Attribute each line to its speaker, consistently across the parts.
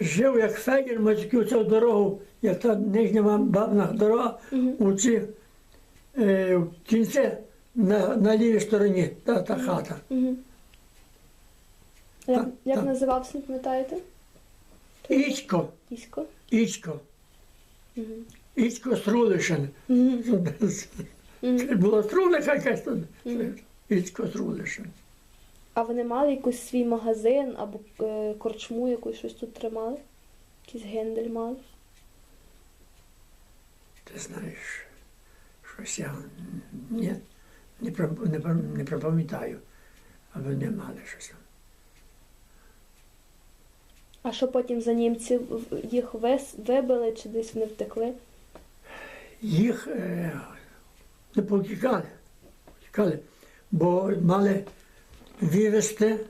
Speaker 1: жив як фегір, ми цю дорогу, як та нижня бабна дорога, у ці е, в кінці на, на лівій стороні та, та хата.
Speaker 2: Угу. Як,
Speaker 1: Так,
Speaker 2: як
Speaker 1: так.
Speaker 2: називався, не пам'ятаєте?
Speaker 1: Ічко,
Speaker 2: Ісько?
Speaker 1: Ічко. Ічко Струлишин. Це була Струлиха якась тут. Ічко Струлишин.
Speaker 2: А вони мали якийсь свій магазин або е, корчму якусь щось тут тримали? Якийсь гендель мали?
Speaker 1: Ти знаєш, щось я не, не, про- не, не припам'ятаю, аби не мали щось.
Speaker 2: А що потім за німці їх вис, вибили чи десь вони втекли?
Speaker 1: Їх е, не повтікали, бо мали вивезти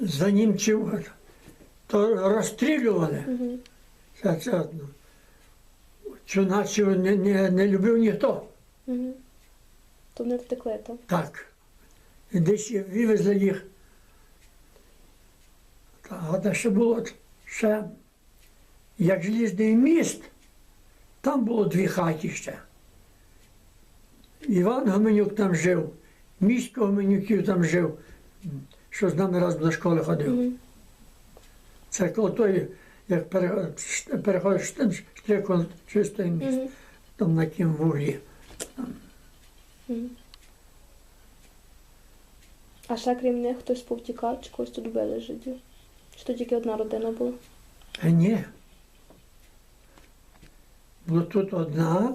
Speaker 1: за німців, то розстрілювали.
Speaker 2: Угу.
Speaker 1: Це, це, цю не, не, не любив ніхто.
Speaker 2: Угу. То вони втекли там.
Speaker 1: Так. І десь вивезли їх. А де ще було ще, як желізний міст, там було дві хаті ще. Іван Гоменюк там жив, місько Гоменюків там жив, що з нами раз до школи ходив. Це коло той, як переходиш тим штриком чистий міст,
Speaker 2: Угу.
Speaker 1: там на тім вуглі.
Speaker 2: А ще крім них хтось повтікав, чи когось тут вбили жидів? Чи то тільки одна родина була?
Speaker 1: А ні. Було тут одна,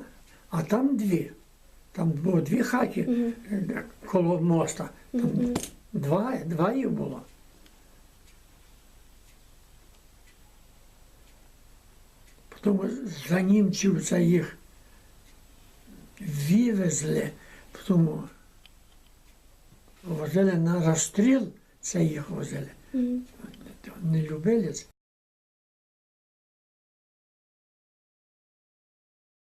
Speaker 1: а там дві. Там було дві хаті е, коло моста. Там
Speaker 2: Мгм.
Speaker 1: два, два їх було. Потім за німців це їх вивезли, потім возили на розстріл, це їх возили.
Speaker 2: Угу.
Speaker 1: Не любили це.